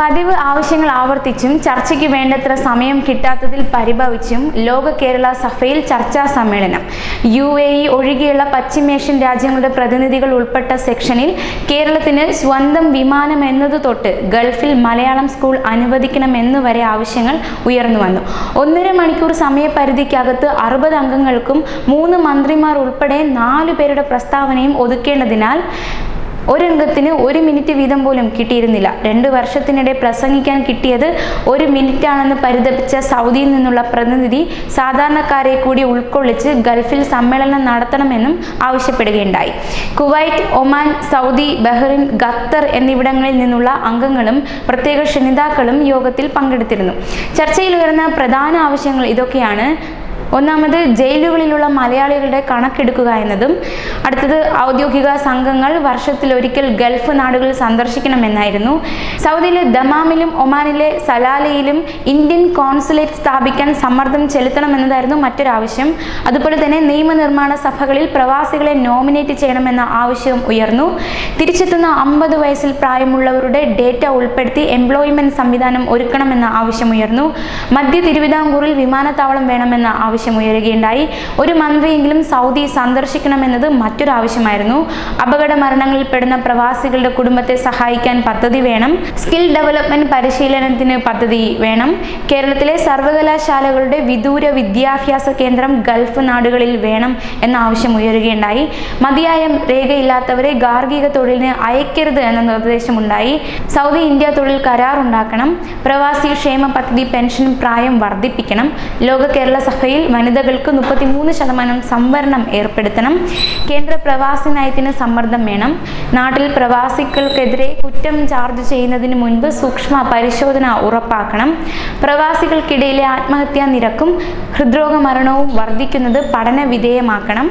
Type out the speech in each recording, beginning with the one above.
പതിവ് ആവശ്യങ്ങൾ ആവർത്തിച്ചും ചർച്ചയ്ക്ക് വേണ്ടത്ര സമയം കിട്ടാത്തതിൽ പരിഭവിച്ചും ലോക കേരള സഭയിൽ ചർച്ചാ സമ്മേളനം. യു എ ഇ ഒഴികെയുള്ള പശ്ചിമേഷ്യൻ രാജ്യങ്ങളുടെ പ്രതിനിധികൾ ഉൾപ്പെട്ട സെക്ഷനിൽ കേരളത്തിന് സ്വന്തം വിമാനം എന്നത് തൊട്ട് ഗൾഫിൽ മലയാളം സ്കൂൾ അനുവദിക്കണമെന്ന് വരെ ആവശ്യങ്ങൾ ഉയർന്നു വന്നു. ഒന്നര മണിക്കൂർ സമയപരിധിക്കകത്ത് അറുപത് അംഗങ്ങൾക്കും മൂന്ന് മന്ത്രിമാർ ഉൾപ്പെടെ നാലു പേരുടെ പ്രസ്താവനയും ഒതുക്കേണ്ടതിനാൽ ഒരംഗത്തിന് ഒരു മിനിറ്റ് വീതം പോലും കിട്ടിയിരുന്നില്ല. രണ്ട് വർഷത്തിനിടെ പ്രസംഗിക്കാൻ കിട്ടിയത് ഒരു മിനിറ്റാണെന്ന് പരിതപിച്ച സൗദിയിൽ നിന്നുള്ള പ്രതിനിധി സാധാരണക്കാരെ കൂടി ഉൾക്കൊള്ളിച്ച് ഗൾഫിൽ സമ്മേളനം നടത്തണമെന്നും ആവശ്യപ്പെടുകയുണ്ടായി. Kuwait Oman Saudi Bahrain Qatar എന്നിവിടങ്ങളിൽ നിന്നുള്ള അംഗങ്ങളും പ്രത്യേക ക്ഷണിതാക്കളും യോഗത്തിൽ പങ്കെടുത്തിരുന്നു. ചർച്ചയിൽ ഉയർന്ന പ്രധാന ആവശ്യങ്ങൾ ഇതൊക്കെയാണ്. ഒന്നാമത് ജയിലുകളിലുള്ള മലയാളികളുടെ കണക്കെടുക്കുക എന്നതും അടുത്തത് ഔദ്യോഗിക സംഘങ്ങൾ വർഷത്തിൽ ഒരിക്കൽ ഗൾഫ് നാടുകൾ സന്ദർശിക്കണമെന്നായിരുന്നു. സൗദിയിലെ ദമാമിലും ഒമാനിലെ സലാലയിലും ഇന്ത്യൻ കോൺസുലേറ്റ് സ്ഥാപിക്കാൻ സമ്മർദ്ദം ചെലുത്തണമെന്നതായിരുന്നു മറ്റൊരാവശ്യം. അതുപോലെ തന്നെ നിയമനിർമ്മാണ സഭകളിൽ പ്രവാസികളെ നോമിനേറ്റ് ചെയ്യണമെന്ന ആവശ്യവും ഉയർന്നു. തിരിച്ചെത്തുന്ന അമ്പത് വയസ്സിൽ പ്രായമുള്ളവരുടെ ഡേറ്റ ഉൾപ്പെടുത്തി എംപ്ലോയ്മെന്റ് സംവിധാനം ഒരുക്കണമെന്ന ആവശ്യം ഉയർന്നു. മധ്യ തിരുവിതാംകൂറിൽ വിമാനത്താവളം വേണമെന്ന ആവശ്യം ഉയരുകയുണ്ടായി. ഒരു മന്ത്രിയെങ്കിലും സൗദി സന്ദർശിക്കണമെന്നത് മറ്റൊരു ആവശ്യമായിരുന്നു. അപകട മരണങ്ങളിൽ പെടുന്ന പ്രവാസികളുടെ കുടുംബത്തെ സഹായിക്കാൻ പദ്ധതി വേണം. സ്കിൽ ഡെവലപ്മെന്റ് പരിശീലനത്തിന് പദ്ധതി വേണം. കേരളത്തിലെ സർവകലാശാലകളുടെ വിദൂര വിദ്യാഭ്യാസ കേന്ദ്രം ഗൾഫ് നാടുകളിൽ വേണം എന്ന ആവശ്യം ഉയരുകയുണ്ടായി. മതിയായ രേഖയില്ലാത്തവരെ ഗാർഹിക തൊഴിലിന് അയക്കരുത് എന്ന നിർദ്ദേശമുണ്ടായി. സൗദി ഇന്ത്യ തൊഴിൽ കരാർ ഉണ്ടാക്കണം പ്രവാസി ക്ഷേമ പദ്ധതി പെൻഷൻ പ്രായം വർദ്ധിപ്പിക്കണം. ലോക കേരള സഭയിൽ വനിതകൾക്ക് മുപ്പത്തിമൂന്ന് ശതമാനം സംവരണം ഏർപ്പെടുത്തണം. കേന്ദ്ര പ്രവാസി നയത്തിന് സമ്മർദ്ദം വേണം. നാട്ടിൽ പ്രവാസികൾക്കെതിരെ കുറ്റം ചാർജ് ചെയ്യുന്നതിന് മുൻപ് സൂക്ഷ്മ പരിശോധന ഉറപ്പാക്കണം. പ്രവാസികൾക്കിടയിലെ ആത്മഹത്യാ നിരക്കും ഹൃദ്രോഗ മരണവും വർദ്ധിക്കുന്നത് പഠന വിധേയമാക്കണം.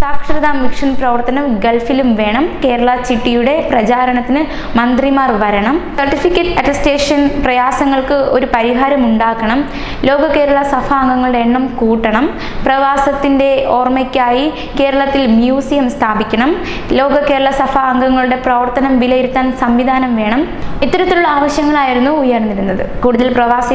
സാക്ഷരതാ മിഷൻ പ്രവർത്തനം ഗൾഫിലും വേണം. കേരള ചിട്ടിയുടെ പ്രചാരണത്തിന് മന്ത്രിമാർ വരണം. സർട്ടിഫിക്കറ്റ് അറ്റസ്റ്റേഷൻ പ്രയാസങ്ങൾക്ക് ഒരു പരിഹാരം ഉണ്ടാക്കണം. ലോക കേരള സഭ അംഗങ്ങളുടെ എണ്ണം കൂട്ടണം. പ്രവാസത്തിന്റെ ഓർമ്മയ്ക്കായി കേരളത്തിൽ മ്യൂസിയം സ്ഥാപിക്കണം. ലോക കേരള സഭ അംഗങ്ങളുടെ പ്രവർത്തനം വിലയിരുത്താൻ സംവിധാനം വേണം. ഇത്തരത്തിലുള്ള ആവശ്യങ്ങളായിരുന്നു ഉയർന്നിരുന്നത്. കൂടുതൽ പ്രവാസി